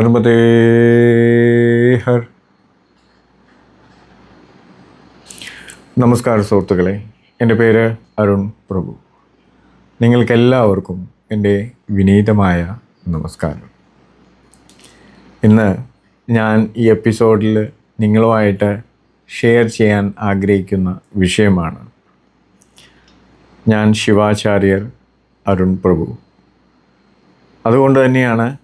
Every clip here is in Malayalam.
നർമ്മദേ ഹർ. നമസ്കാരം സുഹൃത്തുക്കളെ. എന്റെ പേര് അരുൺ പ്രഭു. നിങ്ങൾക്കെല്ലാവർക്കും എന്റെ വിനീതമായ നമസ്കാരം. ഇന്ന് ഞാൻ ഈ എപ്പിസോഡിൽ നിങ്ങളുമായിട്ട് ഷെയർ ചെയ്യാൻ ആഗ്രഹിക്കുന്ന വിഷയമാണ് ഞാൻ ശിവാചാര്യർ അരുൺ പ്രഭു. അതുകൊണ്ട് തന്നെയാണ്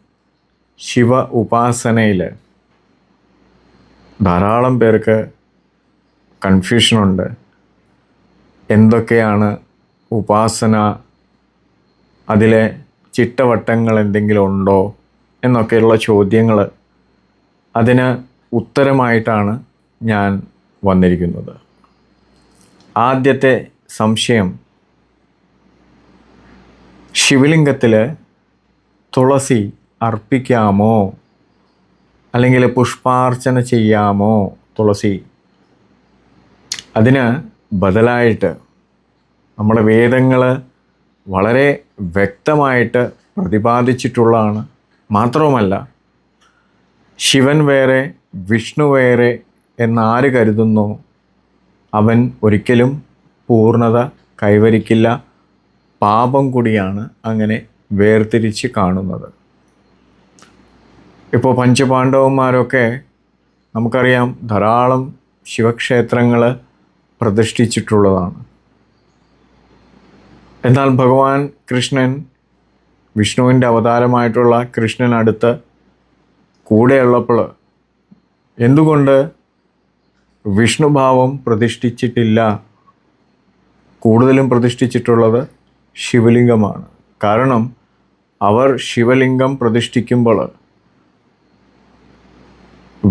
ശിവ ഉപാസനയിൽ ധാരാളം പേർക്ക് കൺഫ്യൂഷനുണ്ട് എന്തൊക്കെയാണ് ഉപാസന? അതിലെ ചിട്ടവട്ടങ്ങൾ എന്തെങ്കിലും ഉണ്ടോ? എന്നൊക്കെയുള്ള ചോദ്യങ്ങൾ അതിന് ഉത്തരമായിട്ടാണ് ഞാൻ വന്നിരിക്കുന്നത്. ആദ്യത്തെ സംശയം ശിവലിംഗത്തിൽ തുളസി അർപ്പിക്കാമോ? അല്ലെങ്കിൽ പുഷ്പാർച്ചന ചെയ്യാമോ തുളസി? അതിന് ബദലായിട്ട് നമ്മുടെ വേദങ്ങൾ വളരെ വ്യക്തമായിട്ട് പ്രതിപാദിച്ചിട്ടുള്ളതാണ്. മാത്രവുമല്ല ശിവൻ വേറെ വിഷ്ണു വേറെ എന്നാര് കരുതുന്നു? അവൻ ഒരിക്കലും പൂർണത കൈവരിക്കില്ല. പാപം കൂടിയാണ് അങ്ങനെ വേർതിരിച്ച് കാണുന്നത്. ഇപ്പോൾ പഞ്ചപാണ്ഡവന്മാരൊക്കെ നമുക്കറിയാം ധാരാളം ശിവക്ഷേത്രങ്ങൾ പ്രതിഷ്ഠിച്ചിട്ടുള്ളതാണ്. എന്നാൽ ഭഗവാൻ കൃഷ്ണൻ വിഷ്ണുവിന്റെ അവതാരമായിട്ടുള്ള കൃഷ്ണൻ അടുത്ത് കൂടെയുള്ളപ്പോൾ എന്തുകൊണ്ട് വിഷ്ണുഭാവം പ്രതിഷ്ഠിച്ചിട്ടില്ല? കൂടുതലും പ്രതിഷ്ഠിച്ചിട്ടുള്ളത് ശിവലിംഗമാണ്. കാരണം അവർ ശിവലിംഗം പ്രതിഷ്ഠിക്കുമ്പോൾ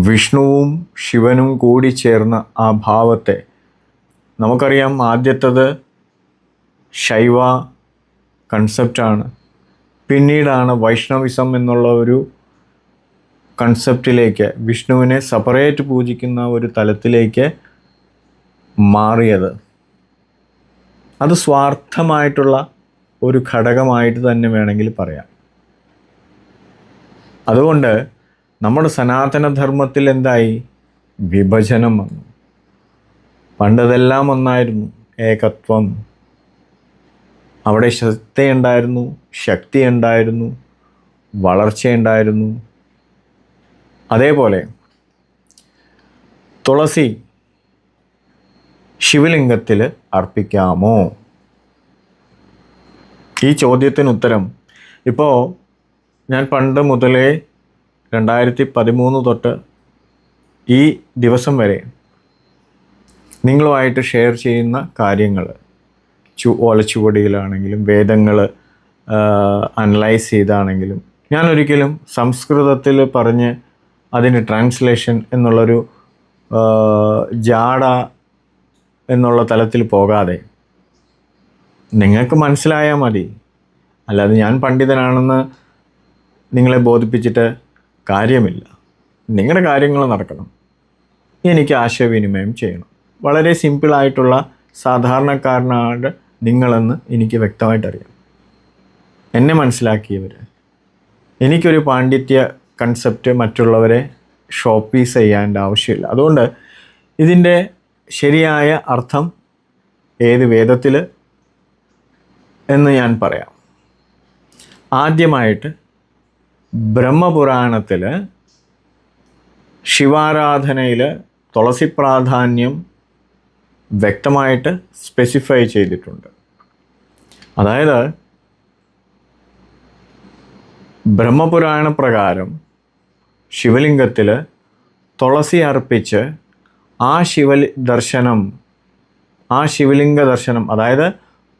വിഷ്ണുവും ശിവനും കൂടി ചേർന്ന ആ ഭാവത്തെ നമുക്കറിയാം ആദ്യത്തത് ശൈവ കൺസെപ്റ്റാണ് പിന്നീടാണ് വൈഷ്ണവിസം എന്നുള്ള ഒരു കൺസെപ്റ്റിലേക്ക് വിഷ്ണുവിനെ സെപ്പറേറ്റ് പൂജിക്കുന്ന ഒരു തലത്തിലേക്ക് മാറിയത്. അത് സ്വാർത്ഥമായിട്ടുള്ള ഒരു ഘടകമായിട്ട് തന്നെ വേണമെങ്കിൽ പറയാം. അതുകൊണ്ട് നമ്മുടെ സനാതനധർമ്മത്തിൽ എന്തായി? വിഭജനം വന്നു. പണ്ടതെല്ലാം ഒന്നായിരുന്നു ഏകത്വം. അവിടെ ശ്രദ്ധയുണ്ടായിരുന്നു ശക്തി ഉണ്ടായിരുന്നു വളർച്ചയുണ്ടായിരുന്നു. അതേപോലെ തുളസി ശിവലിംഗത്തിൽ അർപ്പിക്കാമോ? ഈ ചോദ്യത്തിന് ഉത്തരം. ഇപ്പോൾ ഞാൻ പണ്ട് മുതലേ രണ്ടായിരത്തി പതിമൂന്ന് തൊട്ട് ഈ ദിവസം വരെ നിങ്ങളുമായിട്ട് ഷെയർ ചെയ്യുന്ന കാര്യങ്ങൾ ചു ഓലച്ചുവടിയിലാണെങ്കിലും വേദങ്ങൾ അനലൈസ് ചെയ്താണെങ്കിലും ഞാൻ ഒരിക്കലും സംസ്കൃതത്തിൽ പറഞ്ഞ് അതിന് ട്രാൻസ്ലേഷൻ എന്നുള്ളൊരു ജാട എന്നുള്ള തലത്തിൽ പോകാതെ നിങ്ങൾക്ക് മനസ്സിലായാൽ മതി. അല്ലാതെ ഞാൻ പണ്ഡിതനാണെന്ന് നിങ്ങളെ ബോധിപ്പിച്ചിട്ട് കാര്യമില്ല. നിങ്ങളുടെ കാര്യങ്ങൾ നടക്കണം. എനിക്ക് ആശയവിനിമയം ചെയ്യണം. വളരെ സിമ്പിളായിട്ടുള്ള സാധാരണക്കാരനാണ് നിങ്ങളെന്ന് എനിക്ക് വ്യക്തമായിട്ടറിയാം. എന്നെ മനസ്സിലാക്കിയവർ എനിക്കൊരു പാണ്ഡിത്യ കൺസെപ്റ്റ് മറ്റുള്ളവരെ ഷോപ്പീസ് ചെയ്യേണ്ട ആവശ്യമില്ല. അതുകൊണ്ട് ഇതിന്റെ ശരിയായ അർത്ഥം ഏത് വേദത്തിൽ എന്ന് ഞാൻ പറയാം. ആദ്യമായിട്ട് ബ്രഹ്മപുരാണത്തിൽ ശിവാരാധനയിൽ തുളസി പ്രാധാന്യം വ്യക്തമായിട്ട് സ്പെസിഫൈ ചെയ്തിട്ടുണ്ട്. അതായത് ബ്രഹ്മപുരാണ പ്രകാരം ശിവലിംഗത്തിൽ തുളസി അർപ്പിച്ച് ആ ശിവ ദർശനം ആ ശിവലിംഗ ദർശനം അതായത്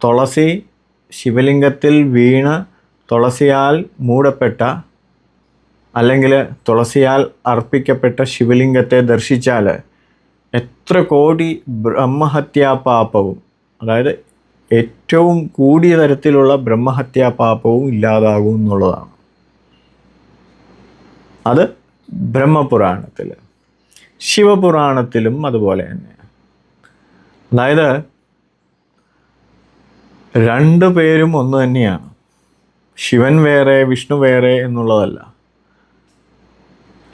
തുളസി ശിവലിംഗത്തിൽ വീണ് തുളസിയാൽ മൂടപ്പെട്ട അല്ലെങ്കിൽ തുളസിയാൽ അർപ്പിക്കപ്പെട്ട ശിവലിംഗത്തെ ദർശിച്ചാൽ എത്ര കോടി ബ്രഹ്മഹത്യാ പാപവും അതായത് ഏറ്റവും കൂടിയ തരത്തിലുള്ള ബ്രഹ്മഹത്യാ പാപവും ഇല്ലാതാകും എന്നുള്ളതാണ്. അത് ബ്രഹ്മപുരാണത്തിൽ ശിവപുരാണത്തിലും അതുപോലെ തന്നെ. അതായത് രണ്ടു പേരും ഒന്ന് തന്നെയാണ്. ശിവൻ വേറെ വിഷ്ണു വേറെ എന്നുള്ളതല്ല.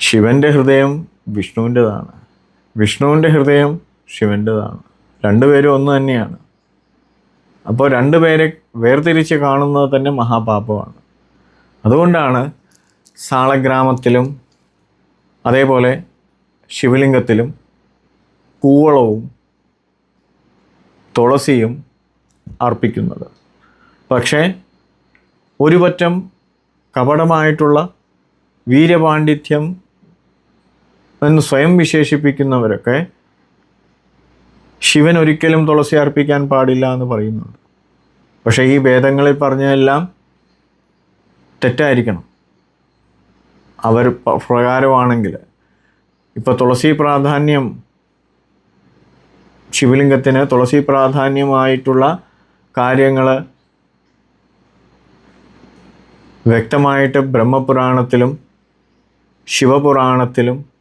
ശിവന്റെ ഹൃദയം വിഷ്ണുവിന്റെതാണ് വിഷ്ണുവിന്റെ ഹൃദയം ശിവന്റെതാണ് രണ്ടുപേരും ഒന്ന് തന്നെയാണ്. അപ്പോൾ രണ്ടുപേരെ വേർതിരിച്ച് കാണുന്നത് തന്നെ മഹാപാപമാണ്. അതുകൊണ്ടാണ് സാളഗ്രാമത്തിലും അതേപോലെ ശിവലിംഗത്തിലും കൂവളവും തുളസിയും അർപ്പിക്കുന്നത്. പക്ഷേ ഒരു പറ്റം കപടമായിട്ടുള്ള വീരപാണ്ഡിത്യം എന്ന് സ്വയം വിശേഷിപ്പിക്കുന്നവരൊക്കെ ശിവൻ ഒരിക്കലും തുളസി അർപ്പിക്കാൻ പാടില്ല എന്ന് പറയുന്നുണ്ട്. പക്ഷേ ഈ വേദങ്ങളിൽ പറഞ്ഞതെല്ലാം തെറ്റായിരിക്കണം. അവർ പ്രകാരമാണെങ്കിൽ ഇപ്പോൾ തുളസി പ്രാധാന്യം ശിവലിംഗത്തിന് തുളസി പ്രാധാന്യമായിട്ടുള്ള കാര്യങ്ങൾ വ്യക്തമായിട്ട് ബ്രഹ്മപുരാണത്തിലും ശിവപുരാണത്തിലും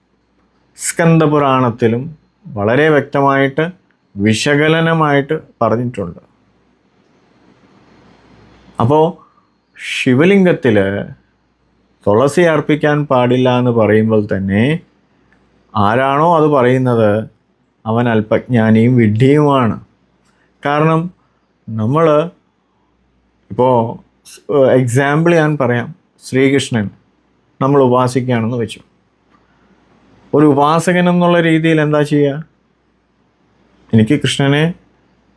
സ്കന്ദപുരാണത്തിലും വളരെ വ്യക്തമായിട്ട് വിശകലനമായിട്ട് പറഞ്ഞിട്ടുണ്ട്. അപ്പോൾ ശിവലിംഗത്തിൽ തുളസി അർപ്പിക്കാൻ പാടില്ല എന്ന് പറയുമ്പോൾ തന്നെ ആരാണോ അത് പറയുന്നത് അവൻ അല്പജ്ഞാനിയും വിഡ്ഢിയുമാണ്. കാരണം നമ്മൾ ഇപ്പോൾ എക്സാമ്പിൾ ഞാൻ പറയാം. ശ്രീകൃഷ്ണൻ നമ്മൾ ഉപാസിക്കുകയാണെന്ന് വെച്ചു. ഒരു ഉപാസകൻ എന്നുള്ള രീതിയിൽ എന്താ ചെയ്യുക? എനിക്ക് കൃഷ്ണനെ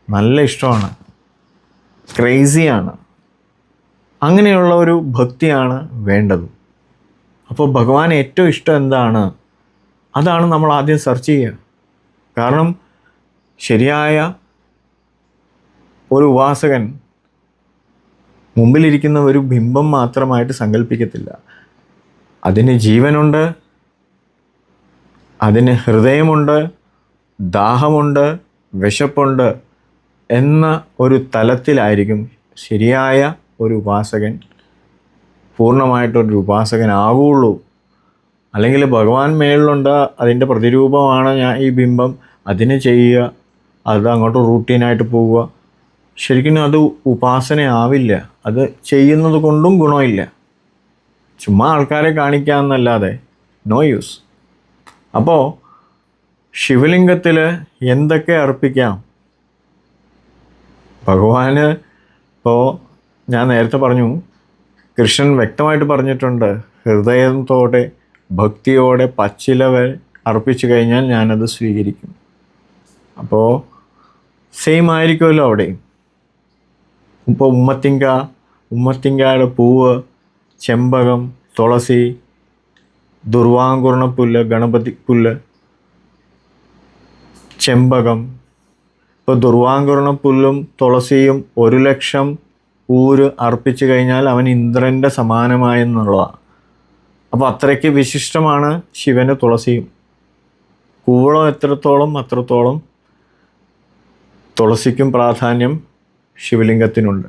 നല്ല ഇഷ്ടമാണ്. ക്രേസിയാണ്. അങ്ങനെയുള്ള ഒരു ഭക്തിയാണ് വേണ്ടത്. അപ്പോൾ ഭഗവാൻ ഏറ്റവും ഇഷ്ടം എന്താണ്? അതാണ് നമ്മൾ ആദ്യം സെർച്ച് ചെയ്യുക. കാരണം ശരിയായ ഒരു ഉപാസകൻ മുമ്പിലിരിക്കുന്ന ഒരു ബിംബം മാത്രമായിട്ട് സങ്കല്പിക്കത്തില്ല അതിന് ജീവനുണ്ട് അതിന് ഹൃദയമുണ്ട് ദാഹമുണ്ട് വിശപ്പുണ്ട് എന്ന ഒരു തലത്തിലായിരിക്കും ശരിയായ ഒരു ഉപാസകൻ പൂർണമായിട്ടൊരു ഉപാസകനാവുള്ളൂ. അല്ലെങ്കിൽ ഭഗവാൻ മേളിലുണ്ട് അതിന്റെ പ്രതിരൂപമാണ് ഞാൻ ഈ ബിംബം അതിന് ചെയ്യുക അത് അങ്ങോട്ട് റൂട്ടീനായിട്ട് പോവുക. ശരിക്കും അത് ഉപാസനയാവില്ല അത് ചെയ്യുന്നത് കൊണ്ടും ഗുണമില്ല. ചുമ്മാ ആൾക്കാരെ കാണിക്കാമെന്നല്ലാതെ നോ യൂസ് അപ്പോൾ ശിവലിംഗത്തിൽ എന്തൊക്കെ അർപ്പിക്കാം? ഭഗവാന് ഇപ്പോൾ ഞാൻ നേരത്തെ പറഞ്ഞു കൃഷ്ണൻ വ്യക്തമായിട്ട് പറഞ്ഞിട്ടുണ്ട് ഹൃദയത്തോടെ ഭക്തിയോടെ പച്ചില അർപ്പിച്ചു കഴിഞ്ഞാൽ ഞാനത് സ്വീകരിക്കും. അപ്പോൾ സെയിം ആയിരിക്കുമല്ലോ അവിടെ. ഇപ്പോൾ ഉമ്മത്തിങ്ക ഉമ്മത്തിങ്കയുടെ പൂവ് ചെമ്പകം തുളസി ദുർവാങ്കുരണ പുല്ല് ഗണപതി പുല്ല് ചെമ്പകം. ഇപ്പോൾ ദുർവാങ്കുരണ പുല്ലും തുളസിയും ഒരു ലക്ഷം ഊര് അർപ്പിച്ചു കഴിഞ്ഞാൽ അവൻ ഇന്ദ്രന്റെ സമാനമായെന്നുള്ളതാണ് അപ്പോൾ അത്രയ്ക്ക് വിശിഷ്ടമാണ് ശിവന് തുളസിയും. കൂവളം എത്രത്തോളം അത്രത്തോളം തുളസിക്കും പ്രാധാന്യം ശിവലിംഗത്തിനുണ്ട്.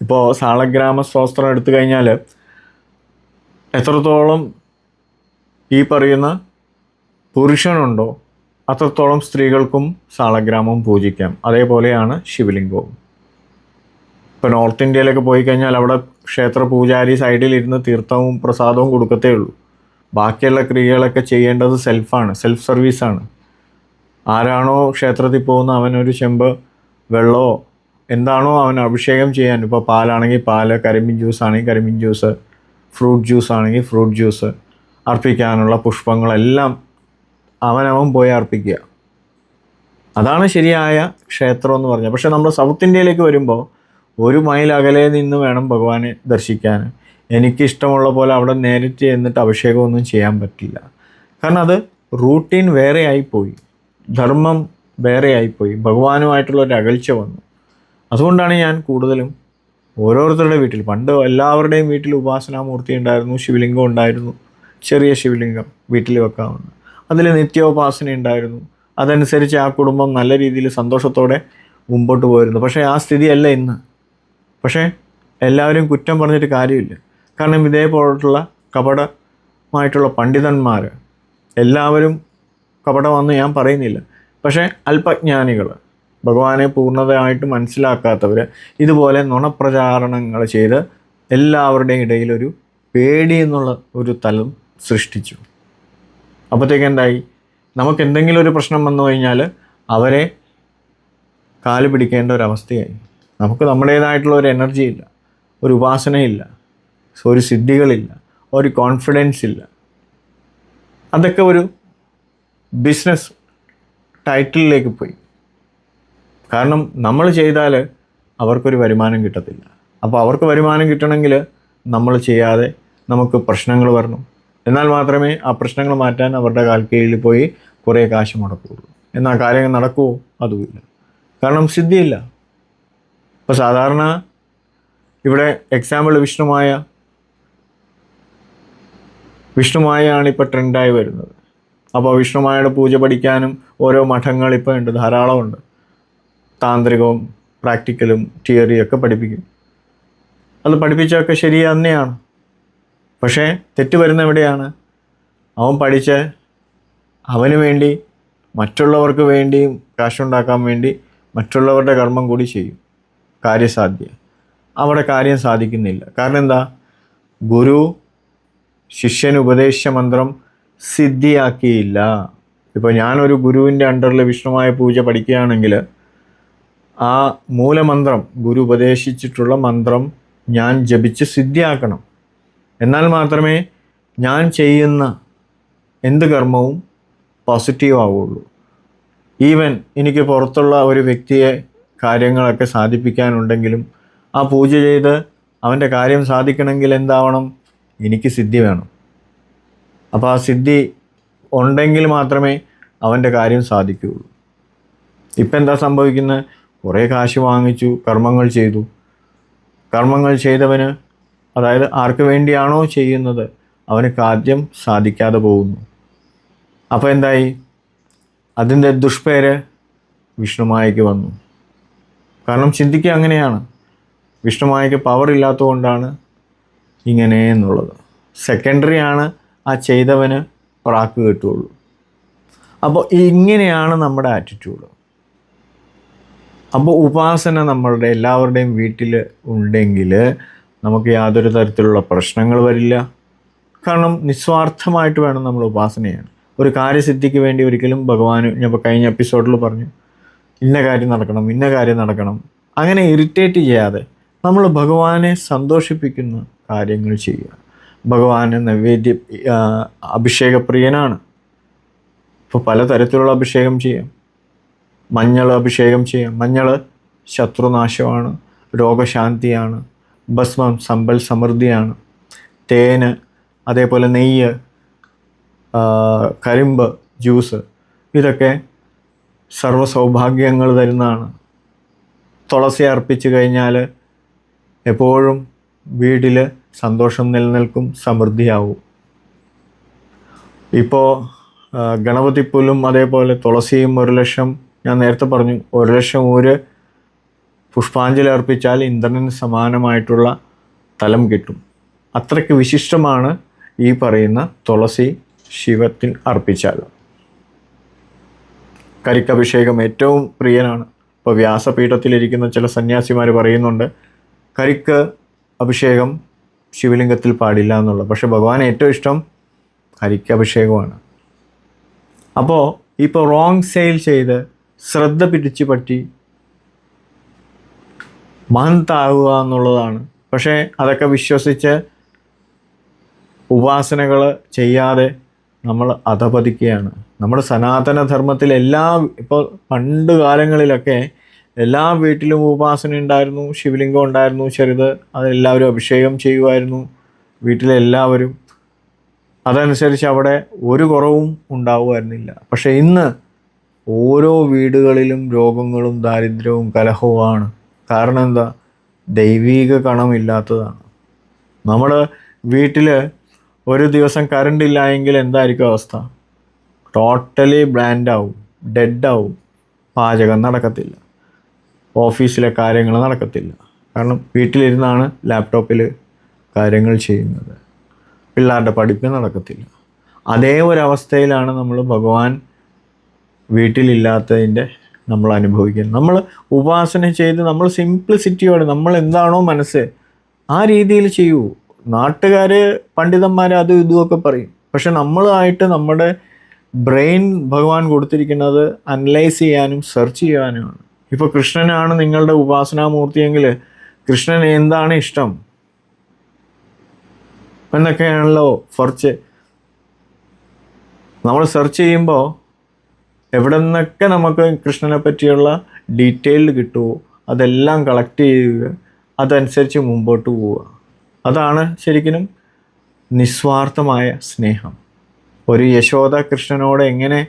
ഇപ്പോൾ സാളഗ്രാമ സ്തോത്രം എടുത്തു കഴിഞ്ഞാൽ എത്രത്തോളം ഈ പറയുന്ന പുരുഷനുണ്ടോ? അത്രത്തോളം സ്ത്രീകൾക്കും സാളഗ്രാമം പൂജിക്കാം. അതേപോലെയാണ് ശിവലിംഗവും. ഇപ്പോൾ നോർത്ത് ഇന്ത്യയിലൊക്കെ പോയി കഴിഞ്ഞാൽ അവിടെ ക്ഷേത്ര പൂജാരി സൈഡിലിരുന്ന് തീർത്ഥവും പ്രസാദവും കൊടുക്കത്തേ ഉള്ളൂ. ബാക്കിയുള്ള ക്രിയകളൊക്കെ ചെയ്യേണ്ടത് സെൽഫാണ് സെൽഫ് സർവീസാണ്. ആരാണോ ക്ഷേത്രത്തിൽ പോകുന്ന അവനൊരു ചെമ്പ് വെള്ളമോ എന്താണോ അവൻ അഭിഷേകം ചെയ്യാൻ. ഇപ്പോൾ പാലാണെങ്കിൽ പാൽ കരിമ്പിൻ ജ്യൂസ് ആണെങ്കിൽ കരിമ്പിൻ ജ്യൂസ് ഫ്രൂട്ട് ജ്യൂസ് ആണെങ്കിൽ ഫ്രൂട്ട് ജ്യൂസ് അർപ്പിക്കാനുള്ള പുഷ്പങ്ങളെല്ലാം അവനവൻ പോയി അർപ്പിക്കുക. അതാണ് ശരിയായ ക്ഷേത്രം എന്ന് പറഞ്ഞത്. പക്ഷേ നമ്മൾ സൗത്ത് ഇന്ത്യയിലേക്ക് വരുമ്പോൾ ഒരു മൈൽ അകലെ നിന്ന് വേണം ഭഗവാനെ ദർശിക്കാൻ. എനിക്കിഷ്ടമുള്ള പോലെ അവിടെ നേരിട്ട് എന്നിട്ട് അഭിഷേകമൊന്നും ചെയ്യാൻ പറ്റില്ല. കാരണം അത് റൂട്ടീൻ വേറെ ആയിപ്പോയി ധർമ്മം വേറെ ആയിപ്പോയി ഭഗവാനുമായിട്ടുള്ള ഒരു അകൽച്ച വന്നു. അതുകൊണ്ടാണ് ഞാൻ കൂടുതലും ഓരോരുത്തരുടെ വീട്ടിൽ പണ്ട് എല്ലാവരുടെയും വീട്ടിൽ ഉപാസനാമൂർത്തി ഉണ്ടായിരുന്നു ശിവലിംഗം ഉണ്ടായിരുന്നു. ചെറിയ ശിവലിംഗം വീട്ടിൽ വെക്കാവുന്ന. അതിൽ നിത്യോപാസന ഉണ്ടായിരുന്നു. അതനുസരിച്ച് ആ കുടുംബം നല്ല രീതിയിൽ സന്തോഷത്തോടെ മുമ്പോട്ട് പോയിരുന്നു. പക്ഷേ ആ സ്ഥിതിയല്ല ഇന്ന്. പക്ഷേ എല്ലാവരും കുറ്റം പറഞ്ഞിട്ട് കാര്യമില്ല. കാരണം ഇതേപോലുള്ള കപടമായിട്ടുള്ള പണ്ഡിതന്മാർ എല്ലാവരും കപടമാണെന്ന് ഞാൻ പറയുന്നില്ല. പക്ഷേ അല്പജ്ഞാനികൾ ഭഗവാനെ പൂർണതയായിട്ട് മനസ്സിലാക്കാത്തവർ ഇതുപോലെ നുണപ്രചാരണങ്ങൾ ചെയ്ത് എല്ലാവരുടെയും ഇടയിലൊരു പേടി എന്നുള്ള ഒരു തലം സൃഷ്ടിച്ചു. അപ്പോഴത്തേക്ക് എന്തായി? നമുക്ക് എന്തെങ്കിലും ഒരു പ്രശ്നം വന്നു കഴിഞ്ഞാൽ അവരെ കാൽ പിടിക്കേണ്ട ഒരു അവസ്ഥയായി. നമുക്ക് നമ്മുടേതായിട്ടുള്ള ഒരു എനർജി ഇല്ല ഒരു ഉപാസനയില്ല ഒരു സിദ്ധികളില്ല ഒരു കോൺഫിഡൻസ് ഇല്ല. അതൊക്കെ ഒരു ബിസിനസ് ടൈറ്റിലേക്ക് പോയി. കാരണം നമ്മൾ ചെയ്താൽ അവർക്കൊരു വരുമാനം കിട്ടത്തില്ല. അപ്പോൾ അവർക്ക് വരുമാനം കിട്ടണമെങ്കിൽ നമ്മൾ ചെയ്യാതെ നമുക്ക് പ്രശ്നങ്ങൾ വരണം. എന്നാൽ മാത്രമേ ആ പ്രശ്നങ്ങൾ മാറ്റാൻ അവരുടെ കാൽ കീഴിൽ പോയി കുറേ കാശ് മുടക്കുകയുള്ളൂ എന്നാൽ കാര്യങ്ങൾ നടക്കുമോ അതുമില്ല. കാരണം സിദ്ധിയില്ല. ഇപ്പോൾ സാധാരണ ഇവിടെ എക്സാമ്പിൾ വിഷ്ണുമായ വിഷ്ണുമായാണ് ഇപ്പോൾ ട്രെൻഡായി വരുന്നത്. അപ്പോൾ വിഷ്ണുമായയുടെ പൂജ പഠിക്കാനും ഓരോ മഠങ്ങൾ ഇപ്പോൾ ഉണ്ട് ധാരാളമുണ്ട്. താന്ത്രികവും പ്രാക്ടിക്കലും തിയറിയൊക്കെ പഠിപ്പിക്കും അത് പഠിപ്പിച്ചൊക്കെ ശരി തന്നെയാണ്. പക്ഷേ തെറ്റ് വരുന്ന എവിടെയാണ്? അവൻ പഠിച്ച് അവന് വേണ്ടി മറ്റുള്ളവർക്ക് വേണ്ടിയും കാശുണ്ടാക്കാൻ വേണ്ടി മറ്റുള്ളവരുടെ കർമ്മം കൂടി ചെയ്യും. കാര്യസാധ്യ. അവിടെ കാര്യം സാധിക്കുന്നില്ല. കാരണം എന്താ? ഗുരു ശിഷ്യന് ഉപദേശ മന്ത്രം സിദ്ധിയാക്കിയില്ല. ഇപ്പോൾ ഞാനൊരു ഗുരുവിന്റെ അണ്ടറിൽ വിഷ്ണുമായ പൂജ പഠിക്കുകയാണെങ്കിൽ ആ മൂലമന്ത്രം ഗുരു ഉപദേശിച്ചിട്ടുള്ള മന്ത്രം ഞാൻ ജപിച്ച് സിദ്ധിയാക്കണം. എന്നാൽ മാത്രമേ ഞാൻ ചെയ്യുന്ന എന്ത് കർമ്മവും പോസിറ്റീവ് ആവുള്ളൂ. ഈവൻ എനിക്ക് പുറത്തുള്ള ഒരു വ്യക്തിയെ കാര്യങ്ങളൊക്കെ സാധിപ്പിക്കാനുണ്ടെങ്കിലും ആ പൂജ ചെയ്ത് അവന്റെ കാര്യം സാധിക്കണമെങ്കിൽ എന്താവണം? എനിക്ക് സിദ്ധി വേണം. അപ്പോൾ ആ സിദ്ധി ഉണ്ടെങ്കിൽ മാത്രമേ അവന്റെ കാര്യം സാധിക്കുകയുള്ളൂ. ഇപ്പം എന്താ സംഭവിക്കുന്നത്? കുറേ കാശ് വാങ്ങിച്ചു കർമ്മങ്ങൾ ചെയ്തു. കർമ്മങ്ങൾ ചെയ്തവന് അതായത് ആർക്ക് വേണ്ടിയാണോ ചെയ്യുന്നത്? അവന് കാര്യം സാധിക്കാതെ പോകുന്നു. അപ്പോൾ എന്തായി? അതിന്റെ ദുഷ്പേര് വിഷ്ണുമായയ്ക്ക് വന്നു. കാരണം ചിന്തിക്കുക അങ്ങനെയാണ്. വിഷ്ണുമായയ്ക്ക് പവർ ഇല്ലാത്തതുകൊണ്ടാണ് ഇങ്ങനെ എന്നുള്ളത്. സെക്കൻഡറി ആണ് ആ ചെയ്തവന് പ്രാക്ക് കിട്ടുള്ളൂ അപ്പോൾ ഇങ്ങനെയാണ് നമ്മുടെ ആറ്റിറ്റ്യൂഡ് അപ്പോൾ ഉപാസന നമ്മളുടെ എല്ലാവരുടെയും വീട്ടിൽ ഉണ്ടെങ്കിൽ നമുക്ക് യാതൊരു തരത്തിലുള്ള പ്രശ്നങ്ങൾ വരില്ല. കാരണം നിസ്വാർത്ഥമായിട്ട് വേണം നമ്മൾ ഉപാസന ചെയ്യാൻ. ഒരു കാര്യസിദ്ധിക്ക് വേണ്ടി ഒരിക്കലും ഭഗവാൻ ഞാൻ കഴിഞ്ഞ എപ്പിസോഡിൽ പറഞ്ഞു ഇന്ന കാര്യം നടക്കണം ഇന്ന കാര്യം നടക്കണം. അങ്ങനെ ഇറിറ്റേറ്റ് ചെയ്യാതെ നമ്മൾ ഭഗവാനെ സന്തോഷിപ്പിക്കുന്ന കാര്യങ്ങൾ ചെയ്യുക. ഭഗവാന് നൈവേദ്യ അഭിഷേകപ്രിയനാണ്. ഇപ്പോൾ പലതരത്തിലുള്ള അഭിഷേകം ചെയ്യാം. മഞ്ഞൾ അഭിഷേകം ചെയ്യാം. മഞ്ഞൾ ശത്രുനാശമാണ് രോഗശാന്തിയാണ്. ഭസ്മം സമ്പൽ സമൃദ്ധിയാണ്. തേന് അതേപോലെ നെയ്യ് കരിമ്പ് ജ്യൂസ് ഇതൊക്കെ സർവ സൗഭാഗ്യങ്ങൾ തരുന്നതാണ്. തുളസി അർപ്പിച്ചു കഴിഞ്ഞാൽ എപ്പോഴും വീട്ടിൽ സന്തോഷം നിലനിൽക്കും സമൃദ്ധിയാവും. ഇപ്പോൾ ഗണപതിപ്പുല്ലും അതേപോലെ തുളസിയും ഒരു ലക്ഷം ഞാൻ നേരത്തെ പറഞ്ഞു ഒരു ലക്ഷം ഊര് പുഷ്പാഞ്ജലി അർപ്പിച്ചാൽ ഇന്ദ്രന് സമാനമായിട്ടുള്ള തലം കിട്ടും. അത്രയ്ക്ക് വിശിഷ്ടമാണ് ഈ പറയുന്ന തുളസി ശിവത്തിന് അർപ്പിച്ചാൽ. കരിക്കഭിഷേകം ഏറ്റവും പ്രിയനാണ്. ഇപ്പോൾ വ്യാസപീഠത്തിലിരിക്കുന്ന ചില സന്യാസിമാർ പറയുന്നുണ്ട് കരിക്ക് അഭിഷേകം ശിവലിംഗത്തിൽ പാടില്ല എന്നുള്ളത്. പക്ഷെ ഭഗവാൻ ഏറ്റവും ഇഷ്ടം കരിക്ക് അഭിഷേകമാണ് അപ്പോൾ ഇപ്പോൾ റോങ് സെയിൽ ചെയ്ത് ശ്രദ്ധ പിടിച്ച് പറ്റി മഹന്താവുക എന്നുള്ളതാണ്. പക്ഷേ അതൊക്കെ വിശ്വസിച്ച് ഉപാസനകൾ ചെയ്യാതെ നമ്മൾ അധപതിക്കുകയാണ്. നമ്മുടെ സനാതനധർമ്മത്തിൽ എല്ലാ ഇപ്പോൾ പണ്ട് കാലങ്ങളിലൊക്കെ എല്ലാ വീട്ടിലും ഉപാസന ഉണ്ടായിരുന്നു ശിവലിംഗം ഉണ്ടായിരുന്നു ചെറുത് അതെല്ലാവരും അഭിഷേകം ചെയ്യുമായിരുന്നു വീട്ടിലെല്ലാവരും അതനുസരിച്ച് അവിടെ ഒരു കുറവും ഉണ്ടാവുമായിരുന്നില്ല. പക്ഷേ ഇന്ന് ഓരോ വീടുകളിലും രോഗങ്ങളും ദാരിദ്ര്യവും കലഹവുമാണ്. കാരണം എന്താ? ദൈവീക കണമില്ലാത്തതാണ്. നമ്മൾ വീട്ടിൽ ഒരു ദിവസം കറണ്ട് ഇല്ല എങ്കിൽ എന്തായിരിക്കും അവസ്ഥ? ടോട്ടലി ബ്ലാൻഡ് ആവും ഡെഡ് ആവും. പാചകം നടക്കത്തില്ല. ഓഫീസിലെ കാര്യങ്ങൾ നടക്കത്തില്ല. കാരണം വീട്ടിലിരുന്നാണ് ലാപ്ടോപ്പിൽ കാര്യങ്ങൾ ചെയ്യുന്നത്. പിള്ളേരുടെ പഠിപ്പ് നടക്കത്തില്ല. അതേ ഒരവസ്ഥയിലാണ് നമ്മൾ ഭഗവാൻ വീട്ടിലില്ലാത്തതിന്റെ നമ്മൾ അനുഭവിക്കുന്നത് നമ്മൾ ഉപാസന ചെയ്ത് നമ്മൾ സിംപ്ലിസിറ്റിയോടെ നമ്മൾ എന്താണോ മനസ്സ് ആ രീതിയിൽ ചെയ്യൂ. നാട്ടുകാർ പണ്ഡിതന്മാർ അതും ഇതുമൊക്കെ പറയും. പക്ഷെ നമ്മളായിട്ട് നമ്മുടെ ബ്രെയിൻ ഭഗവാൻ കൊടുത്തിരിക്കുന്നത് അനലൈസ് ചെയ്യാനും സെർച്ച് ചെയ്യാനുമാണ് ഇപ്പോൾ കൃഷ്ണനാണ് നിങ്ങളുടെ ഉപാസനാമൂർത്തിയെങ്കിൽ കൃഷ്ണന് എന്താണ് ഇഷ്ടം? എന്നൊക്കെയാണല്ലോ കുറച്ച് നമ്മൾ സെർച്ച് ചെയ്യുമ്പോൾ എവിടെ നിന്നൊക്കെ നമുക്ക് കൃഷ്ണനെ പറ്റിയുള്ള ഡീറ്റെയിൽഡ് കിട്ടുമോ അതെല്ലാം കളക്ട് ചെയ്യുക അതനുസരിച്ച് മുമ്പോട്ട് പോവുക. അതാണ് ശരിക്കും നിസ്വാർത്ഥമായ സ്നേഹം. ഒരു യശോദ കൃഷ്ണനോട് എങ്ങനെ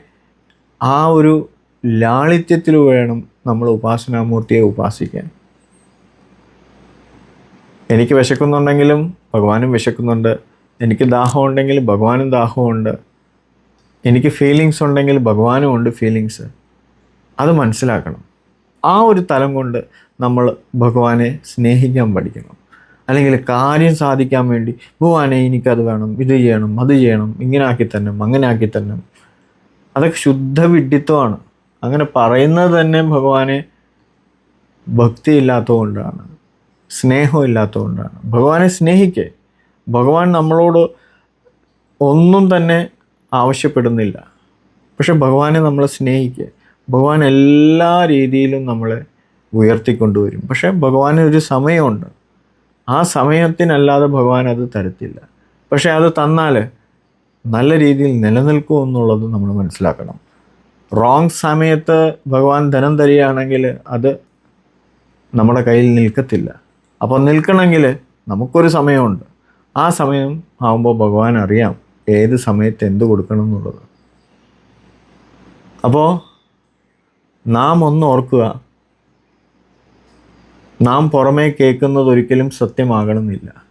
ആ ഒരു ലാളിത്യത്തിൽ വേണം നമ്മൾ ഉപാസനാമൂർത്തിയെ ഉപാസിക്കാൻ. എനിക്ക് വിശക്കുന്നുണ്ടെങ്കിലും ഭഗവാനും വിശക്കുന്നുണ്ട്. എനിക്ക് ദാഹമുണ്ടെങ്കിലും ഭഗവാനും ദാഹമുണ്ട്. എനിക്ക് ഫീലിങ്സ് ഉണ്ടെങ്കിൽ ഭഗവാനും ഉണ്ട് ഫീലിങ്സ് അത് മനസ്സിലാക്കണം. ആ ഒരു തലം കൊണ്ട് നമ്മൾ ഭഗവാനെ സ്നേഹിക്കാൻ പഠിക്കണം. അല്ലെങ്കിൽ കാര്യം സാധിക്കാൻ വേണ്ടി ഭഗവാനെ എനിക്കത് വേണം ഇത് ചെയ്യണം അത് ചെയ്യണം ഇങ്ങനെ ആക്കി തന്നെ അങ്ങനെ ആക്കി തന്നെ അതൊക്കെ ശുദ്ധ വിഡ്ഢിത്വമാണ്. അങ്ങനെ പറയുന്നത് തന്നെ ഭഗവാനെ ഭക്തി ഭക്തിയില്ലാത്തതുകൊണ്ടാണ് സ്നേഹമില്ലാത്തതുകൊണ്ടാണ് ഭഗവാനെ സ്നേഹിക്കേ. ഭഗവാൻ നമ്മളോട് ഒന്നും തന്നെ ആവശ്യപ്പെടുന്നില്ല. പക്ഷെ ഭഗവാനെ നമ്മളെ സ്നേഹിക്കുക. ഭഗവാൻ എല്ലാ രീതിയിലും നമ്മളെ ഉയർത്തിക്കൊണ്ടുവരും. പക്ഷെ ഭഗവാന് ഒരു സമയമുണ്ട്. ആ സമയത്തിനല്ലാതെ ഭഗവാൻ അത് തരത്തില്ല. പക്ഷെ അത് തന്നാൽ നല്ല രീതിയിൽ നിലനിൽക്കും എന്നുള്ളത് നമ്മൾ മനസ്സിലാക്കണം. റോങ് സമയത്ത് ഭഗവാൻ ധനം തരികയാണെങ്കിൽ അത് നമ്മുടെ കയ്യിൽ നിൽക്കത്തില്ല. അപ്പോൾ നിൽക്കണമെങ്കിൽ നമുക്കൊരു സമയമുണ്ട്. ആ സമയം ആകുമ്പോൾ ഭഗവാൻ അറിയാം. ഏത് സമയത്ത് എന്ത് കൊടുക്കണം എന്നുള്ളത്. അപ്പോൾ നാം ഒന്ന് ഓർക്കുക. നാം പുറമേ കേൾക്കുന്നത് ഒരിക്കലും സത്യമാകണമെന്നില്ല.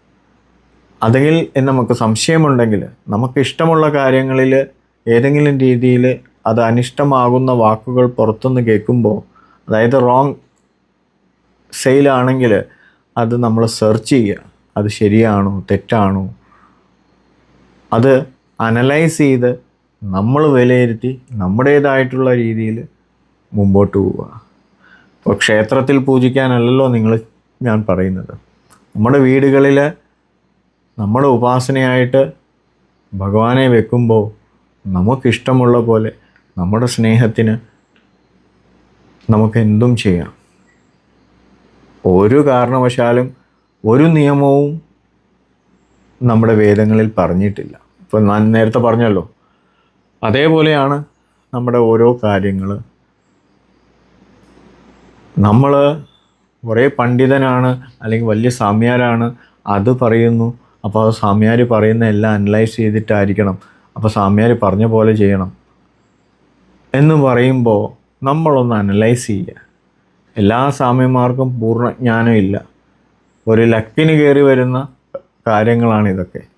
അതെങ്കിൽ നമുക്ക് സംശയമുണ്ടെങ്കിൽ നമുക്ക് ഇഷ്ടമുള്ള കാര്യങ്ങളിൽ ഏതെങ്കിലും രീതിയിൽ അത് അനിഷ്ടമാകുന്ന വാക്കുകൾ പുറത്തുനിന്ന് കേൾക്കുമ്പോൾ അതായത് റോങ് സെയിലാണെങ്കിൽ അത് നമ്മൾ സെർച്ച് ചെയ്യുക. അത് ശരിയാണോ? തെറ്റാണോ? അത് അനലൈസ് ചെയ്ത് നമ്മൾ വിലയിരുത്തി നമ്മുടേതായിട്ടുള്ള രീതിയിൽ മുമ്പോട്ട് പോവുക. ഇപ്പോൾ ക്ഷേത്രത്തിൽ പൂജിക്കാനല്ലല്ലോ നിങ്ങൾ ഞാൻ പറയുന്നത്. നമ്മുടെ വീടുകളിൽ നമ്മുടെ ഉപാസനയായിട്ട് ഭഗവാനെ വെക്കുമ്പോൾ നമുക്കിഷ്ടമുള്ള പോലെ നമ്മുടെ സ്നേഹത്തിന് നമുക്ക് എന്തും ചെയ്യാം. ഒരു കാരണവശാലും ഒരു നിയമവും നമ്മുടെ വേദങ്ങളിൽ പറഞ്ഞിട്ടില്ല. ഇപ്പോൾ ഞാൻ നേരത്തെ പറഞ്ഞല്ലോ. അതേപോലെയാണ് നമ്മുടെ ഓരോ കാര്യങ്ങൾ നമ്മൾ കുറേ പണ്ഡിതനാണ് അല്ലെങ്കിൽ വലിയ സാമ്യാരാണ് അത് പറയുന്നു. അപ്പോൾ അത് സാമ്യാർ പറയുന്ന എല്ലാം അനലൈസ് ചെയ്തിട്ടായിരിക്കണം. അപ്പോൾ സാമ്യാർ പറഞ്ഞ പോലെ ചെയ്യണം. എന്ന് പറയുമ്പോൾ നമ്മളൊന്ന് അനലൈസ് ചെയ്യുക എല്ലാ സാമ്യന്മാർക്കും പൂർണ ജ്ഞാനമില്ല. ഒരു ലക്കിന് കയറി വരുന്ന കാര്യങ്ങളാണ് ഇതൊക്കെ.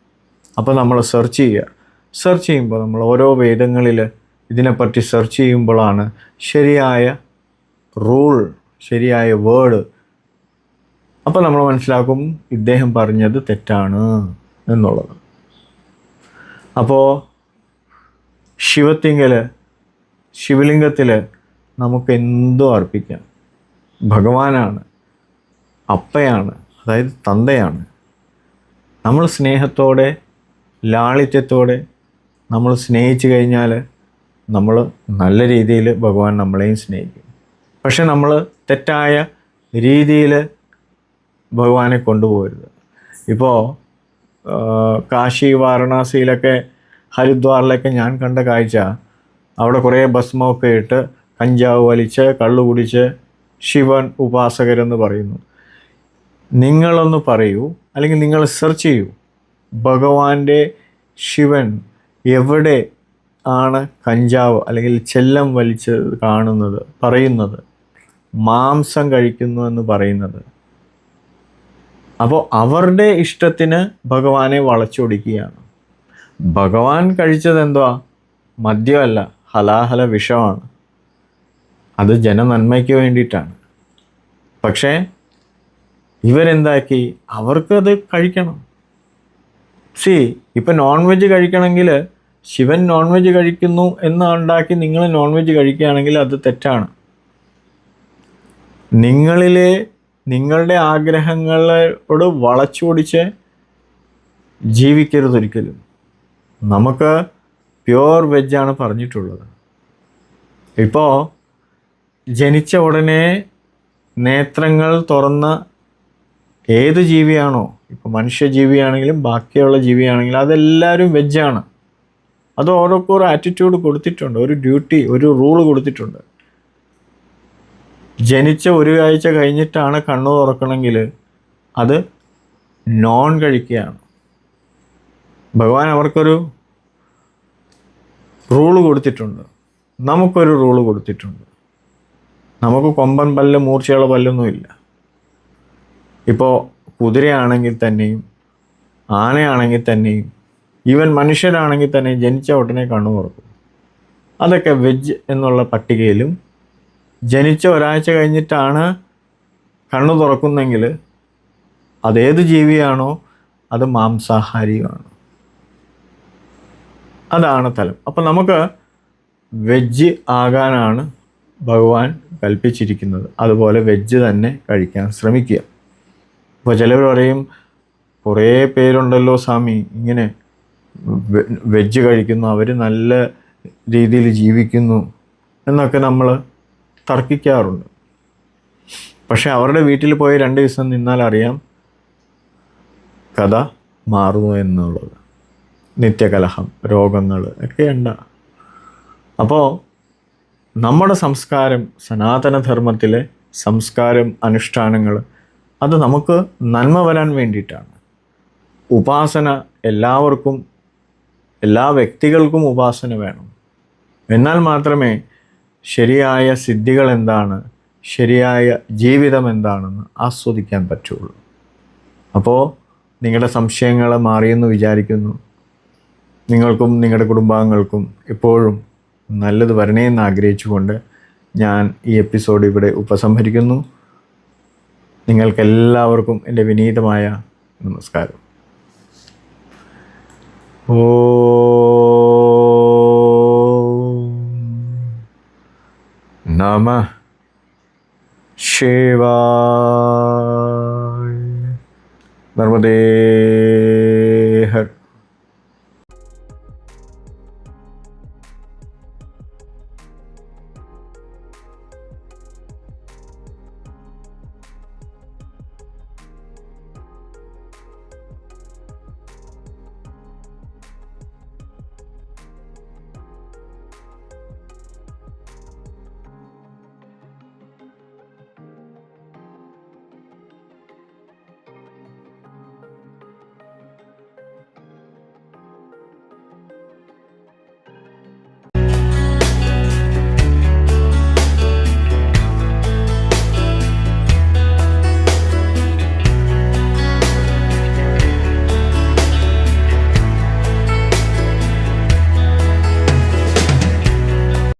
അപ്പോൾ നമ്മൾ സെർച്ച് ചെയ്യുക. സെർച്ച് ചെയ്യുമ്പോൾ നമ്മൾ ഓരോ വേദങ്ങളിൽ ഇതിനെപ്പറ്റി സെർച്ച് ചെയ്യുമ്പോഴാണ് ശരിയായ റൂൾ ശരിയായ വേർഡ് അപ്പോൾ നമ്മൾ മനസ്സിലാക്കും ഇദ്ദേഹം പറഞ്ഞത് തെറ്റാണ് എന്നുള്ളത്. അപ്പോൾ ശിവത്തിങ്കൽ ശിവലിംഗത്തിൽ നമുക്ക് എന്തോ അർപ്പിക്കാം. ഭഗവാനാണ് അപ്പയാണ് അതായത് തന്തയാണ്. നമ്മൾ സ്നേഹത്തോടെ ലാളിത്യത്തോടെ നമ്മൾ സ്നേഹിച്ചു കഴിഞ്ഞാൽ നമ്മൾ നല്ല രീതിയിൽ ഭഗവാൻ നമ്മളെയും സ്നേഹിക്കും. പക്ഷെ നമ്മൾ തെറ്റായ രീതിയിൽ ഭഗവാനെ കൊണ്ടുപോകരുത്. ഇപ്പോൾ കാശി വാരണാസിയിലൊക്കെ ഹരിദ്വാറിലൊക്കെ ഞാൻ കണ്ട കാഴ്ച അവിടെ കുറേ ഭസ്മമൊക്കെ ഇട്ട് കഞ്ചാവ് വലിച്ച് കള്ളു കുടിച്ച് ശിവൻ ഉപാസകരെന്ന് പറയുന്നു. നിങ്ങളൊന്ന് പറയൂ അല്ലെങ്കിൽ നിങ്ങൾ സെർച്ച് ചെയ്യൂ. ഭഗവാന്റെ ശിവൻ എവിടെ ആണ് കഞ്ചാവ് അല്ലെങ്കിൽ ചെല്ലം വലിച്ച് കാണുന്നത് പറയുന്നത്? മാംസം കഴിക്കുന്നു എന്ന് പറയുന്നത്. അപ്പോൾ അവരുടെ ഇഷ്ടത്തിന് ഭഗവാനെ വളച്ചൊടിക്കുകയാണ്. ഭഗവാൻ കഴിച്ചത് എന്തുവാ? മദ്യമല്ല ഹലാഹല വിഷമാണ്. അത് ജനനന്മയ്ക്ക് വേണ്ടിയിട്ടാണ്. പക്ഷേ ഇവരെന്താക്കി? അവർക്കത് കഴിക്കണം. സി ഇപ്പം നോൺ വെജ് കഴിക്കണമെങ്കിൽ ശിവൻ നോൺ വെജ് കഴിക്കുന്നു എന്ന് ഉണ്ടാക്കി നിങ്ങൾ നോൺ വെജ് കഴിക്കുകയാണെങ്കിൽ അത് തെറ്റാണ്. നിങ്ങളിലെ നിങ്ങളുടെ ആഗ്രഹങ്ങളോട് വളച്ചൊടിച്ച് ജീവിക്കരുത് ഒരിക്കലും. നമുക്ക് പ്യുവർ വെജാണ് പറഞ്ഞിട്ടുള്ളത്. ഇപ്പോൾ ജനിച്ച ഉടനെ നേത്രങ്ങൾ തുറന്ന ഏത് ജീവിയാണോ ഇപ്പോൾ മനുഷ്യജീവിയാണെങ്കിലും ബാക്കിയുള്ള ജീവിയാണെങ്കിലും അതെല്ലാവരും വെജാണ് അത് ഓരോക്കെ ഒരു ആറ്റിറ്റ്യൂഡ് കൊടുത്തിട്ടുണ്ട് ഒരു ഡ്യൂട്ടി ഒരു റൂൾ കൊടുത്തിട്ടുണ്ട്. ജനിച്ച ഒരു ആഴ്ച കഴിഞ്ഞിട്ടാണ് കണ്ണു തുറക്കണമെങ്കിൽ അത് നോൺ കഴിക്കുകയാണ്. ഭഗവാൻ അവർക്കൊരു റൂൾ കൊടുത്തിട്ടുണ്ട്. നമുക്കൊരു റൂൾ കൊടുത്തിട്ടുണ്ട്. നമുക്ക് കൊമ്പൻ പല്ല് മൂർച്ചയുള്ള പല്ലൊന്നുമില്ല. ഇപ്പോൾ കുതിരയാണെങ്കിൽ തന്നെയും ആനയാണെങ്കിൽ തന്നെയും ഈവൻ മനുഷ്യരാണെങ്കിൽ തന്നെ ജനിച്ച ഉടനെ കണ്ണു തുറക്കും. അതൊക്കെ വെജ് എന്നുള്ള പട്ടികയിലും ജനിച്ച ഒരാഴ്ച കഴിഞ്ഞിട്ടാണ് കണ്ണു തുറക്കുന്നെങ്കിൽ അതേത് ജീവിയാണോ അത് മാംസാഹാരിയാണ് അതാണ് തലം. അപ്പം നമുക്ക് വെജ് ആകാനാണ് ഭഗവാൻ കൽപ്പിച്ചിരിക്കുന്നത്. അതുപോലെ വെജ് തന്നെ കഴിക്കാൻ ശ്രമിക്കുക. ഇപ്പോൾ ചിലർ പറയും കുറേ പേരുണ്ടല്ലോ സ്വാമി ഇങ്ങനെ വെജ് കഴിക്കുന്നു അവർ നല്ല രീതിയിൽ ജീവിക്കുന്നു എന്നൊക്കെ നമ്മൾ തർക്കിക്കാറുണ്ട്. പക്ഷെ അവരുടെ വീട്ടിൽ പോയി രണ്ട് ദിവസം നിന്നാൽ അറിയാം കഥ മാറുന്നു എന്നുള്ളത്. നിത്യകലഹം രോഗങ്ങൾ ഒക്കെ ഉണ്ട്. അപ്പോൾ നമ്മുടെ സംസ്കാരം സനാതനധർമ്മത്തിലെ സംസ്കാരം അനുഷ്ഠാനങ്ങൾ അത് നമുക്ക് നന്മ വരാൻ വേണ്ടിയിട്ടാണ്. ഉപാസന എല്ലാവർക്കും എല്ലാ വ്യക്തികൾക്കും ഉപാസന വേണം. എന്നാൽ മാത്രമേ ശരിയായ സിദ്ധികൾ എന്താണ് ശരിയായ ജീവിതം എന്താണെന്ന് ആസ്വദിക്കാൻ പറ്റുള്ളൂ. അപ്പോൾ നിങ്ങളുടെ സംശയങ്ങൾ മാറിയെന്ന് വിചാരിക്കുന്നു. നിങ്ങൾക്കും നിങ്ങളുടെ കുടുംബാംഗങ്ങൾക്കും എപ്പോഴും നല്ലത് വരണേ എന്ന് ആഗ്രഹിച്ചുകൊണ്ട് ഞാൻ ഈ എപ്പിസോഡ് ഇവിടെ ഉപസംഹരിക്കുന്നു. നിങ്ങൾക്കെല്ലാവർക്കും എന്റെ വിനീതമായ നമസ്കാരം. ഓ നമ ശിവ നർമ്മദേ